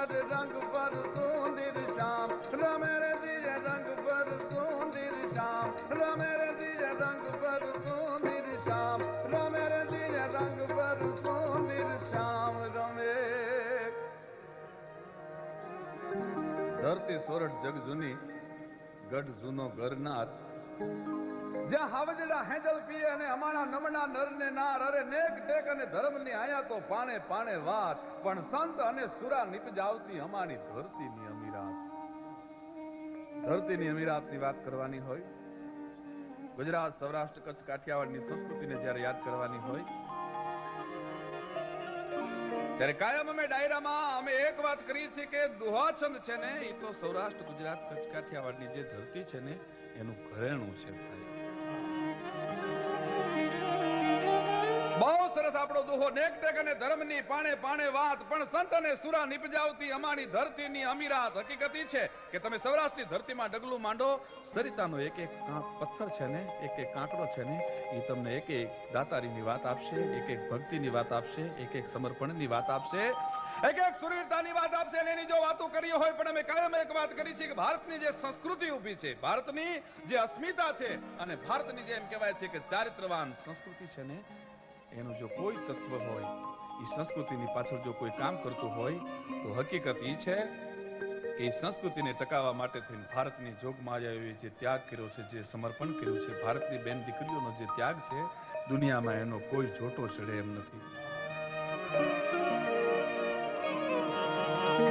ਦਰ ਰੰਗ ਪਰ ਸੁੰਦਰ ਸ਼ਾਮ ਰਮੇ ਰਦੀ ਰੰਗ ਪਰ ਸੁੰਦਰ ਸ਼ਾਮ ਰਮੇ ਰਦੀ ਰੰਗ ਪਰ ਸੁੰਦਰ ਸ਼ਾਮ ਰਮੇ ਰਦੀ ਰੰਗ ਪਰ ਸੁੰਦਰ ਸ਼ਾਮ ਰਮੇ ધરતી સોરઠ જગ જૂની ગઢ જૂનો ઘરનાથ જ્યાં હાવજડા હેંજલ પીએ અને અમારા નમણા નરને નાર, અરે નેક ટેક અને ધર્મની આયા તો પાણે પાણે વાત. પણ સંત અને સુરા નિપજાવતી અમારી ધરતીની અમીરાત. ધરતીની અમીરાતની વાત કરવાની હોય? ગુજરાત, સૌરાષ્ટ્ર, કચ્છ, કાઠિયાવાડની સંસ્કૃતિને જ્યારે યાદ કરવાની હોય? ત્યારે કાયમ અમે ડાયરામાં અમે એક વાત કરી છે કે દુહાછંદ છે ને એ તો સૌરાષ્ટ્ર, ગુજરાત, કચ્છ, કાઠિયાવાડની જે ધરતી છે ને, એનું ઘરેણું છે ભાઈ. આપણો દુહો નેક ટેક અને ધર્મની પાણે પાણે વાત, પણ સંત અને સુરા નિપજાવતી અમારી ધરતીની અમીરાત હકીકતી છે કે તમે સૌરાષ્ટ્રની ધરતીમાં ડગલું માંડો, સરિતાનો એક એક પથ્થર છે ને, એક એક કાંકરો છે ને, એ તમને એક એક દાતારીની વાત આપશે, એક એક ભક્તિની વાત આપશે, એક એક સમર્પણની વાત આપશે. એક એક સુરવીરતાની વાત આપશે એની જો વાતો કરી હોય પણ અમે કાયમ એક વાત કરી છે કે ભારતની જે સંસ્કૃતિ ઊભી છે, ભારતની જે અસ્મિતા છે અને ભારતની જે એમ કહેવાય છે કે ચારિત્રવાન સંસ્કૃતિ છે ને એનું જો કોઈ તત્વ હોય એ સંસ્કૃતિની પાછળ જો કોઈ કામ કરતું હોય, તો હકીકત એ છે કે એ સંસ્કૃતિને ટકાવવા માટે થઈને ભારતની જોગમાયાઓએ જે ત્યાગ કર્યો છે, જે સમર્પણ કર્યું છે, ભારતની બેન દીકરીઓનો જે ત્યાગ છે, દુનિયામાં એનો કોઈ જોટો ચડે એમ નથી.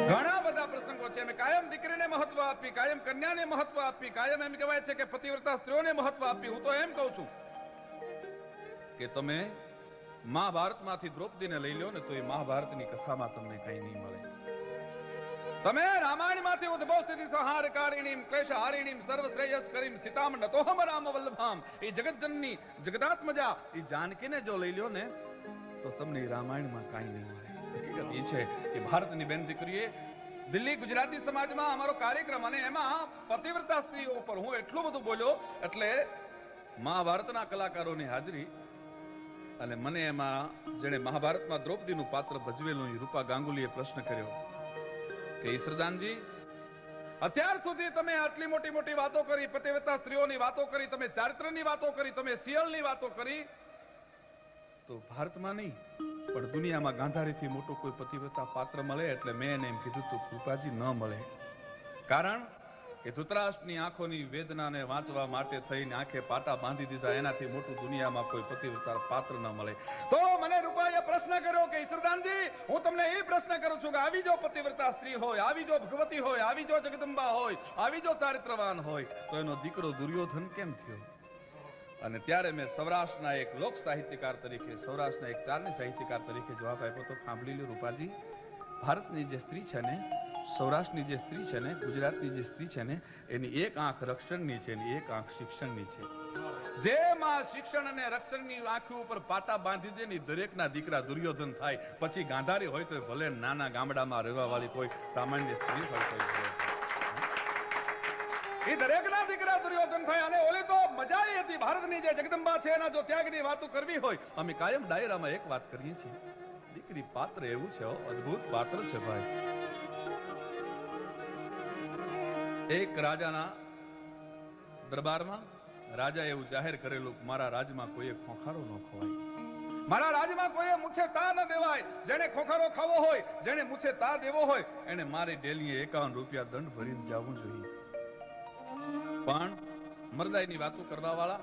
ઘણા બધા પ્રસંગો છે કાયમ દીકરીને મહત્વ આપી, કાયમ કન્યાને મહત્વ આપી, કાયમ એમ કહેવાય છે કે પતિવ્રતા સ્ત્રીઓને મહત્વ આપી. હું એમ કહું છું કે તમે મહાભારતમાંથી દ્રૌપદીને લઈ લો ને તો એ મહાભારતની કથામાં તમને કઈ નહીં મળે. તમે રામાયણમાંથી ઉદ્ભવ સ્થિતિ સંહાર કારિણીમ ક્લેશ હારિણીમ સર્વ શ્રેયસ કરીમ સીતામ નતોહમ રામ, વલ્લભામ, એ જગતજનની જગદાત્મજા, એ જાનકીને જો લઈ લ્યો ને, તો તમને રામાયણમાં કાંઈ નહીં મળે. હકીકત એ છે કે ભારતની બેન દીકરીએ દિલ્હી ગુજરાતી સમાજમાં અમારો કાર્યક્રમ અને એમાં પતિવ્રતા સ્ત્રીઓ ઉપર હું એટલું બધું બોલ્યો, એટલે મહાભારતના કલાકારોની હાજરી અને મને એમાં જેણે મહાભારતમાં દ્રૌપદીનું પાત્ર ભજવેલું રૂપા ગાંગુલીએ પ્રશ્ન કર્યો કે ઈશ્વરદાનજી અત્યાર સુધી તમે આટલી મોટી મોટી વાતો કરી, પતિવ્રતા સ્ત્રીઓની વાતો કરી, તમે ચારિત્રની વાતો કરી, તમે સિયલની વાતો કરી, તો ભારતમાં નહીં, પણ દુનિયામાં ગાંધારીથી મોટું કોઈ પતિવ્રતા પાત્ર મળે એટલે મેં એને એમ કીધું તું કૃપાજી ન મળે. કારણ કે ધૃતરાષ્ટ્રની આંખોની વેદનાને વાંચવા માટે થઈને આંખે પાટા બાંધી દીધા. એનાથી મોટું દુનિયામાં કોઈ પતિવ્રતા પાત્ર ન મળે. તો મને રૂપાએ પ્રશ્ન કર્યો કે ઈશ્વરદાનજી હું તમને એ પ્રશ્ન કરું છું કે આવી જો પતિવ્રતા સ્ત્રી હોય, આવી જો ભગવતી હોય, આવી જો જગદંબા હોય, આવી જો ચારિત્રવાન હોય, તો એનો દીકરો દુર્યોધન કેમ થયો? અને ત્યારે મેં સૌરાષ્ટ્રના એક લોક સાહિત્યકાર તરીકે, સૌરાષ્ટ્રના એક ચારની સાહિત્યકાર તરીકે જવાબ આપ્યો તો, સાંભળી લો રૂપાજી, ભારતની જે સ્ત્રી છે ને સૌરાષ્ટ્રની જે સ્ત્રી છે ને, ગુજરાતની જે સ્ત્રી છે ને, એની એક આંખ રક્ષણની છે એક આંખ શિક્ષણની છે. જે માં શિક્ષણ અને રક્ષણની આંખી ઉપર પાટા બાંધી દે ને દરેકના દીકરા દુર્યોધન થાય. પછી ગાંધારી હોય તો ભલે નાના ગામડામાં રહેવા વાળી કોઈ સામાન્ય સ્ત્રી હોય તો એ દરેક એ દરેકના દીકરા દુર્યોધન થાય અને ઓલી તો મજા એ હતી. ભારતની જે જગદંબા છે એના જો ત્યાગની વાતો કરવી હોય, અમે કાયમ ડાયરામાં એક વાત કરીએ છીએ. દીકરી પાત્ર એવું છે, અદ્ભુત પાત્ર છે ભાઈ. એક રાજાના દરબારમાં રાજા એવું જાહેર કરેલું મારા રાજમાં કોઈએ ખોખારો ન ખવાય. મારા રાજમાં કોઈએ મુછે તા ન દેવાય. જેને ખોખારો ખાવો હોય જેને મુછે તા દેવો હોય, એને મારી ડેલીએ એકાવન રૂપિયા દંડ ભરીને જવું જોઈએ. પણ મરદાઈની વાતો કરવા વાળા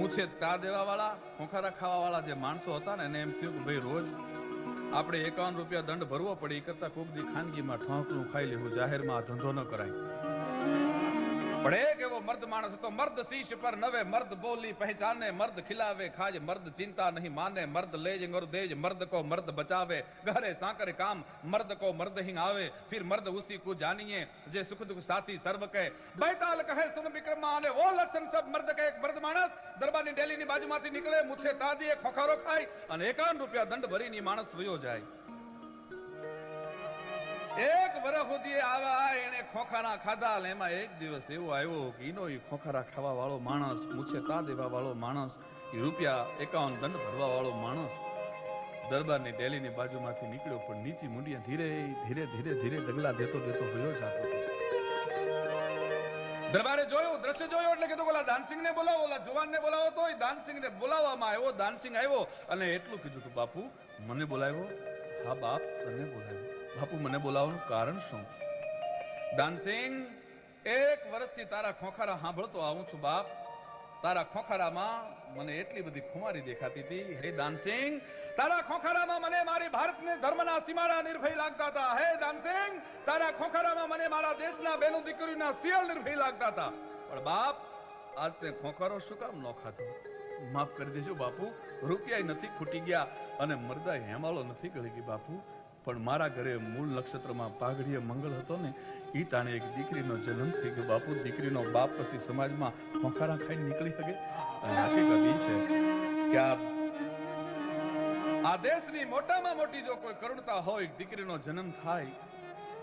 મુછે તા દેવા વાળા ખોખારા ખાવા વાળા જે માણસો હતા ને, એને એમ થયું કે ભાઈ રોજ આપણે એકાવન રૂપિયા દંડ ભરવો પડે એ કરતા કોક દી ખાનગીમાં ઠોંકનું ખાઈ લેવું જાહેરમાં આ ધંધો ન કરાય. પણ એક એવો મર્દ માણસ હતો. મર્દ શીશ પર નવે, મર્દ બોલી પહેચાને, મર્દ ખિલાવે ખાજ મર્દ ચિંતા નહીં માને, મર્દ લેજ ગોર દેજ, મર્દ કો મર્દ બચાવે, ઘરે સાકર કામ, મર્દ કો મર્દ હિંગ આવે, ફિર મર્દ ઉસી કો જાનિયે જે સુખ દુખ સાથી સર્વ કહે. બૈતાલ કહે, સુન વિક્રમા અને વો લક્ષણ સબ મર્દ કે એક મર્દ માણસ દરબારની ડેલીની બાજુમાંથી નીકળે, મૂછે તાજી એક ખોખારો ખાય, અને એકાવન રૂપિયા દંડ ભરીની માણસ વયો જાય. એક વર્ષ સુધી આવા એને ખોખારા ખાધા અને એમાં એક દિવસ એવો આવ્યો કે એનો એ ખોખારા ખાવા વાળો માણસ, મૂછે તા દેવા વાળો માણસ એ રૂપિયા એકાવન દંડ ભરવા વાળો માણસ દરબારની ડેલીની બાજુમાંથી નીકળ્યો પણ નીચી મુંડિયા ધીરે ધીરે ધીરે ધીરે ડગલા દેતો દેતો ગયો જાતો. દરબારે જોયું, દ્રશ્ય જોયું એટલે કીધું ઓલા દાનસિંહ ને બોલાવો, ઓલા જુવાન ને બોલાવો તો દાનસિંહ ને બોલાવવામાં આવ્યો, દાનસિંહ આવ્યો અને એટલું કીધું તું બાપુ, મને બોલાવ્યો. હા, બાપ તને બોલાવ્યો બાપુ, મને બોલાવવાનું કારણ શું? દાનસિંહ, એક વર્ષથી તારા ખોખારા સાંભળતો આવું છું, બાપ. તારા ખોખારામાં મને એટલી બધી ખુમારી દેખાતી હતી. હે દાનસિંહ, તારા ખોખારામાં મને મારી ભારતની ધર્મના સીમાડા નિર્ભય લાગતા હતા. હે દાનસિંહ, તારા ખોખારામાં મને મારા દેશના બેનો દીકરીના સિયલ નિર્ભય લાગતા હતા. પણ બાપ આજ તે ખોખારો શું કામ ન ખાધો? માફ કરી દેજો બાપુ. રૂપિયા નથી, ખૂટી ગયા અને મરદા હેમાળો નથી ગળી ગઈ બાપુ. પણ મારા ઘરે મૂળ નક્ષત્રમાં પાઘડીએ મંગળ હતો ને એ તાણે એક દીકરીનો જન્મ થઈ ગયો બાપુ. દીકરીનો બાપ પછી સમાજમાં ખોખારા ખાઈ નીકળી શકે. છે કે આ આ દેશની મોટામાં મોટી જો કોઈ કરુણતા હોય, દીકરીનો જન્મ થાય,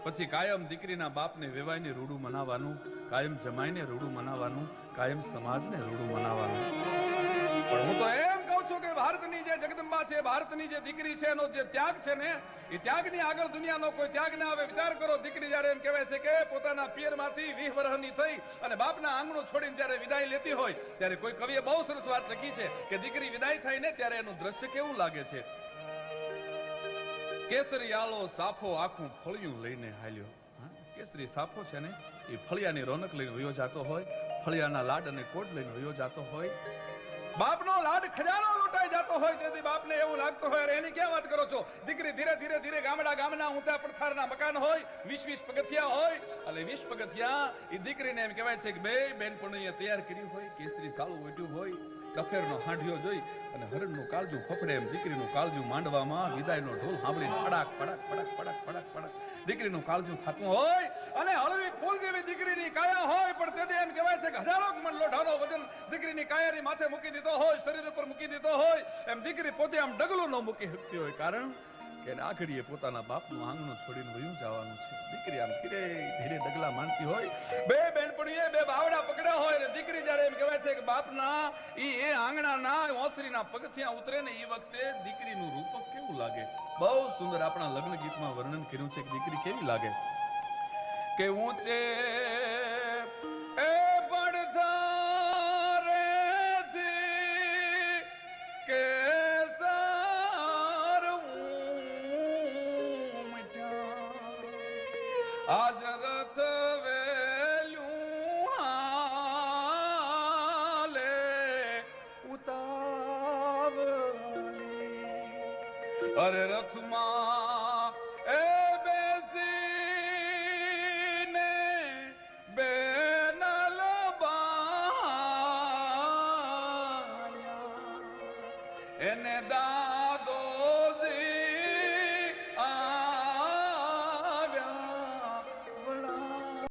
પછી કાયમ દીકરીના બાપને વેવાઈને રૂડું મનાવવાનું, કાયમ જમાઈને રૂડું મનાવવાનું, કાયમ સમાજને રૂડું મનાવવાનું. છું કે ભારતની જે જગદંબા છે, ભારતની જે દીકરી છે, એનો જે ત્યાગ છે ને, એ ત્યાગની આગળ દુનિયાનો કોઈ ત્યાગ ના આવે. વિચાર કરો, દીકરી જયારે એમ કહેવાય છે કે પોતાના પિયરમાંથી વીસ વર્ષની થઈ અને બાપના આંગણું છોડીને જયારે વિદાય લેતી હોય, ત્યારે કોઈ કવિએ બહુ સરસ વાત લખી છે કે દીકરી વિદાય થાય ને ત્યારે એનું દ્રશ્ય કેવું લાગે છે? કેસરી આલો સાફો આખું ફળિયું લઈને હાલ્યો. કેસરી સાફો છે ને, એ ફળિયાની રોનક લઈને વયો જાતો હોય, ફળિયાના લાડ અને કોટ લઈને વયો જાતો હોય. બાપનો લાડ ખજાનો જતો હોય તેથી બાપને એવું લાગતું હોય એની ક્યાં વાત કરો છો? દીકરી ધીરે ધીરે ધીરે ગામડા ગામના ઊંચા પડથારના મકાન હોય, વીસ વીસ પગથિયા હોય. અને વીસ પગથિયા એ દીકરીને એમ કહેવાય છે કે, બે બેનપણીએ તૈયાર કર્યું હોય, કેસરી સાલું વેટ્યું હોય, કફેરનો હાંઢિયો જોઈ અને હરણનું કાળજું ફફડે એમ દીકરીનું કાળજું માંડવામાં વિદાયનો ઢોલ સાંભળીને પડાક પડાક પડાક પડાક પડાક પડાક દીકરીનું કાળજું થતું હોય અને હળવી ફૂલ જેવી દીકરીની કાયા હોય, પણ તેથી એમ કહેવાય છે કે હજારો મણ લોઢાનો વજન દીકરીની કાયાની માથે મૂકી દીધો હોય, શરીર ઉપર મૂકી દીધો હોય, એમ દીકરી પોતે આમ ડગલું ન મૂકી શકતી હોય. કારણ કે એને આખડીએ પોતાના બાપનું આંગણું છોડીને વયું જવાનું છે. દીકરી આમ ધીરે ધીરે ડગલા માંડતી હોય. બે બહેનપણીએ બે બાવડા પકડ્યા હોય ને દીકરી જ્યારે એમ કહેવાય છે કે બાપના, ઈ એ આંગણાના ઓસરીના પગથિયા ઉતરે ને એ વખતે દીકરીનું રૂપક કેવું લાગે? બહુ સુંદર આપણા લગ્ન ગીતમાં વર્ણન કર્યું છે કે દીકરી કેવી લાગે? કે ઊંચે એ પડધારેથી કે સારું આજ બાળ્યા. એને દા